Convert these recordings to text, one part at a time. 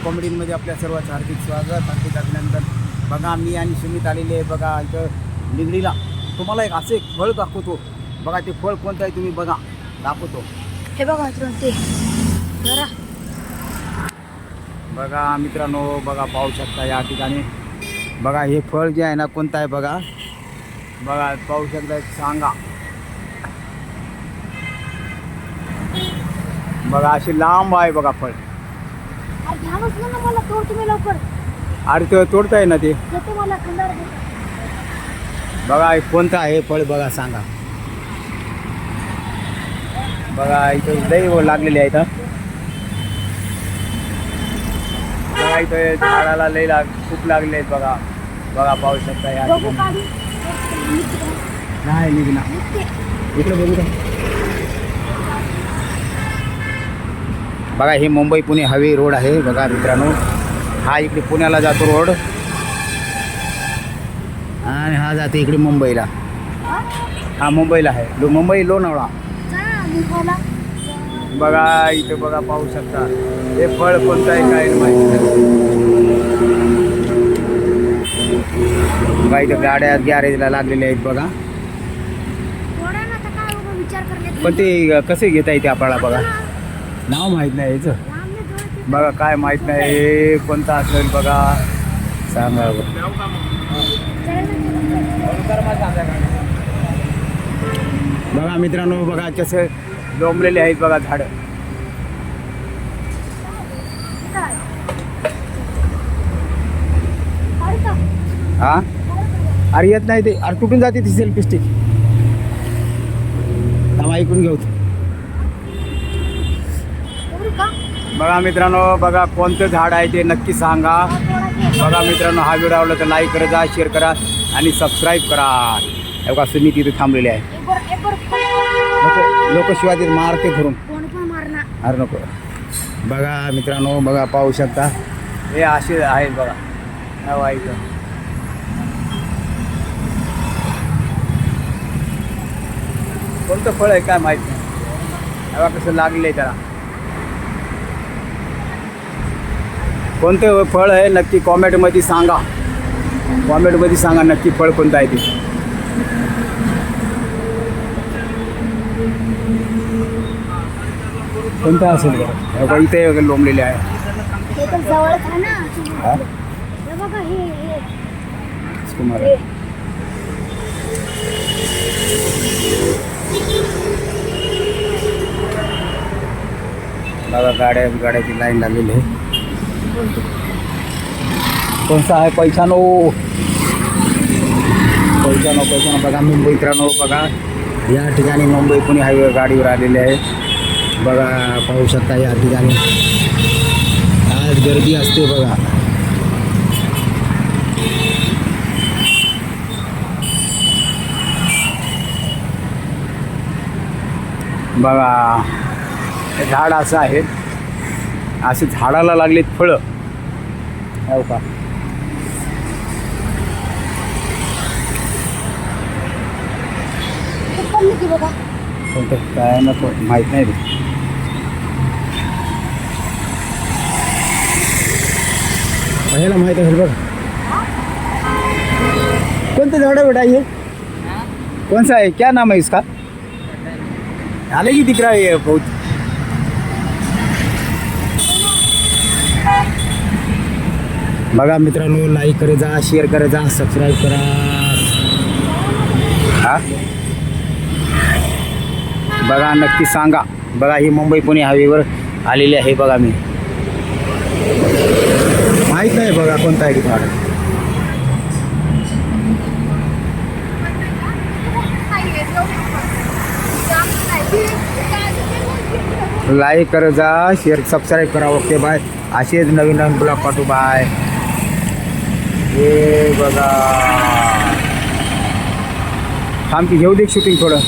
कॉमेडीमध्ये आपल्या सर्वांचं हार्दिक स्वागत हार्दिक अभिनंदन. बघा मी आणि सुमित आलेले आहे. बघा इथं निगडीला. तुम्हाला एक असं एक फळ दाखवतो. बघा ते फळ कोणतं आहे तुम्ही बघा. दाखवतो. हे बघा ते. बघा मित्रांनो बघा पाहू शकता या ठिकाणी. बघा हे फळ जे आहे ना कोणतं आहे बघा. बघा पाहू शकता सांगा. बघा अशी लांब आहे बघा फळ. अरे ते तोडताय ना ते. बघा हे कोणतं आहे फळ बघा सांगा. बघा इथं लई लागलेले आहे इथं बघा इथं झाडाला लई लाग खूप लागले आहेत बघा. बघा पाहू शकता या नाही निघणार. इकडे बघू का? बघा हे मुंबई पुणे हायवे रोड आहे. बघा मित्रांनो हा इकडे पुण्याला जातो रोड. आणि हा जाते इकडे मुंबईला. हा? मुंबईला आहे. लो मुंबई लोणावळा. बघा इथे बघा पाहू शकता. हे फळ कोणतं आहे काय माहिती. बघा इथे गाड्या गॅरेजला लागलेल्या आहेत बघा. पण ते कसे घेता येते आपल्याला बघा. नाव माहीत नाही याचं. बघा काय माहीत नाही. हे कोणतं असेल बघा. सांगा. बघा मित्रांनो बघा कसे लोंबलेले आहेत बघा झाडं. हा? अरे येत नाही ते. अरे कुठून जाते ती सेल्फी स्टिक ऐकून घेऊ एवढी का? बघा मित्रांनो बघा कोणतं झाड आहे ते नक्की सांगा. बघा मित्रांनो हा व्हिडिओ आवडला तर लाईक करा शेअर करा आणि सबस्क्राईब करा. बघा सुनीत इथे थांबलेले आहे. लोक ते मारते धरून. अरे नको. बघा मित्रांनो बघा पाहू शकता. हे असे आहेत बघा. वाईट कोणतं फळ आहे काय माहीत? नाही बघा कसं लागले त्याला. कोणतं फळ आहे नक्की कॉमेंटमध्ये सांगा. कॉमेंटमध्ये सांगा नक्की फळ कोणतं आहे ते. कोणतं असेल हे बघा इथे लोंबलेले आहे. हे तर जवळच आहे ना. हा? हे बघा हे हे. कुमार हे. बघा गाड्या गाड्याची लाईन लागलेली आहे. कोणता आहे पैशानो पैशानो पैशानो बघा मुंबई मित्रांनो बघा या ठिकाणी मुंबई पुणे हायवे गाडीवर आलेले आहे बघा पाहू शकता या ठिकाणी आज गर्दी असते बघा हे झाड असं आहे असे झाडाला लागलेत फळं. हो का? की कोणतं? काय नको माहीत नाही रे. पहिला माहीत असेल बघ. कोणतं झाड आहे बेटा हे? कौन सा है क्या नाम है इसका? अलग ही दिख रहा है ये बहुत बघा मित्रांनो लाईक करे जा शेअर करे जा सबस्क्राईब करा. हा? बघा नक्की सांगा. बघा ही मुंबई पुणे हायवेवर आलेली आहे बघा मी. माहीत नाही बघा कोणता आहे तुम्हाला लाईक कर जा शेअर सबस्क्राईब करा. ओके बाय असेच नवीन नवीन ब्लॉग पाठवू. बाय हे बघा. थांब की घेऊ दे शूटिंग थोडं.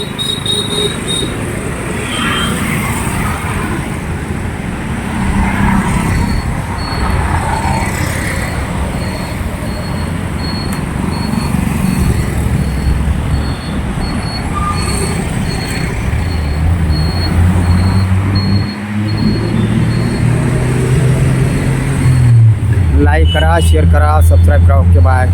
लाईक करा शेअर करा सबस्क्राईब करा ओके बाय